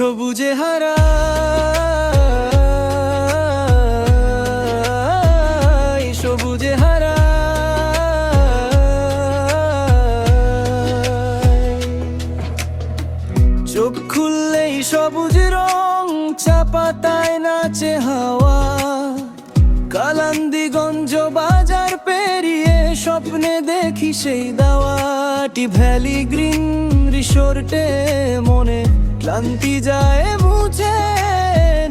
সবুজে হারা। সবুজে হারা। চোখ খুললেই সবুজ রং, চাপাতায় নাচে হাওয়া। কালান্দিগঞ্জ বাজার পেরিয়ে স্বপ্নে দেখি সেই দাওয়াটি। ভ্যালি গ্রিন রিসোর্টে মনে ক্লান্তি যায় মুছে,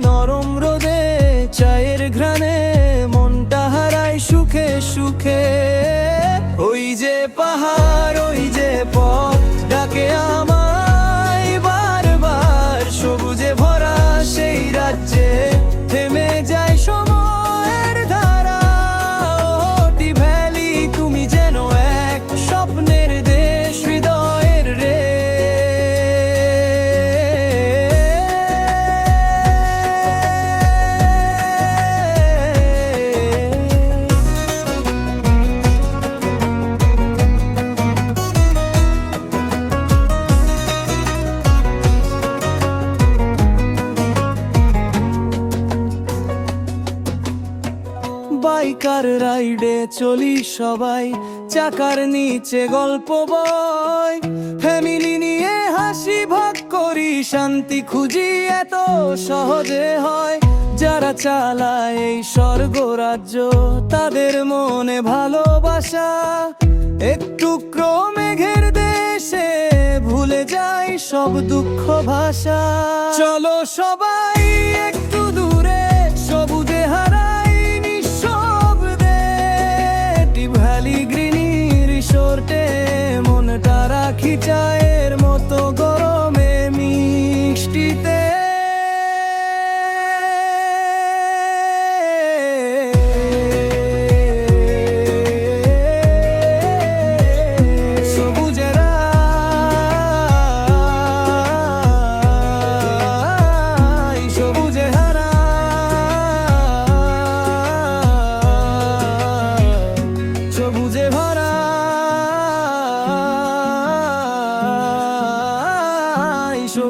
নরম রোদে, চায়ের ঘ্রাণে, মনটা হারায় সুখে সুখে। ওই যে পাহাড়, ওই যে পথ বাইকার রাইডে চলি সবাই, চাকার নিচে গল্প বয় ফ্যামিলি নিয়ে হাসি ভাগ করি, শান্তি খুঁজি এত সহজে হয়। যারা চালায় এই স্বর্গ রাজ্য তাদের মনে ভালোবাসা। একটু মেঘের দেশে ভুলে যাই সব দুঃখ ভাষা। চলো সবাই রাখি চায়ের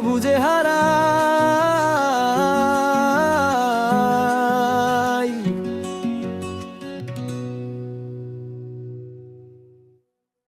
সবুজে হারা